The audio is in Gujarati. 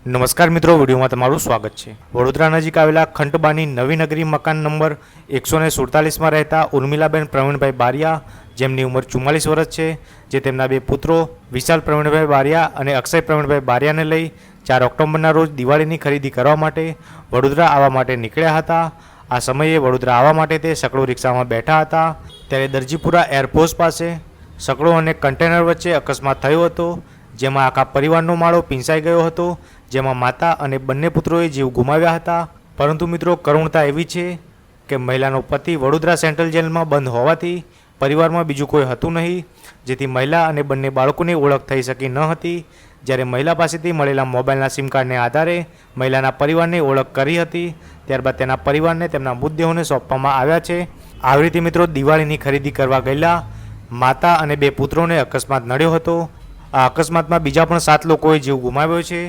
નમસ્કાર મિત્રો, વિડીયોમાં તમારું સ્વાગત છે. વડોદરા નજીક આવેલા ખંટબાની નવી નગરી મકાન નંબર એકસો ને સુડતાલીસમાં રહેતા ઉર્મિલાબેન પ્રવીણભાઈ બારિયા, જેમની ઉંમર ચુમ્માલીસ વર્ષ છે, જે તેમના બે પુત્રો વિશાલ પ્રવીણભાઈ બારિયા અને અક્ષય પ્રવીણભાઈ બારિયાને લઈ ચાર ઓક્ટોબરના રોજ દિવાળીની ખરીદી કરવા માટે વડોદરા આવવા માટે નીકળ્યા હતા. આ સમયે વડોદરા આવવા માટે તે સકડો રિક્ષામાં બેઠા હતા. ત્યારે દરજીપુરા એરપોર્ટ પાસે સકડો અને કન્ટેનર વચ્ચે અકસ્માત થયો હતો. જેમાં આખા પરિવારનો માળો પીંસાઈ ગયો હતો, જેમાં માતા અને બંને પુત્રોએ જીવ ગુમાવ્યા હતા. પરંતુ મિત્રો, કરુણતા એવી છે કે મહિલાનો પતિ વડોદરા સેન્ટ્રલ જેલમાં બંધ હોવાથી પરિવારમાં બીજું કોઈ હતું નહીં. જેથી મહિલા અને બંને બાળકોની ઓળખ થઈ શકી ન હતી. જ્યારે મહિલા પાસેથી મળેલા મોબાઈલના સિમ કાર્ડને આધારે મહિલાના પરિવારની ઓળખ કરી હતી, ત્યારબાદ તેના પરિવારને તેમના મૃતદેહોને સોંપવામાં આવ્યા છે. આવી રીતે મિત્રો દિવાળીની ખરીદી કરવા ગયેલા માતા અને બે પુત્રોને અકસ્માત નડ્યો હતો. આ અકસ્માતમાં બીજા પણ સાત લોકોએ જીવ ગુમાવ્યો છે.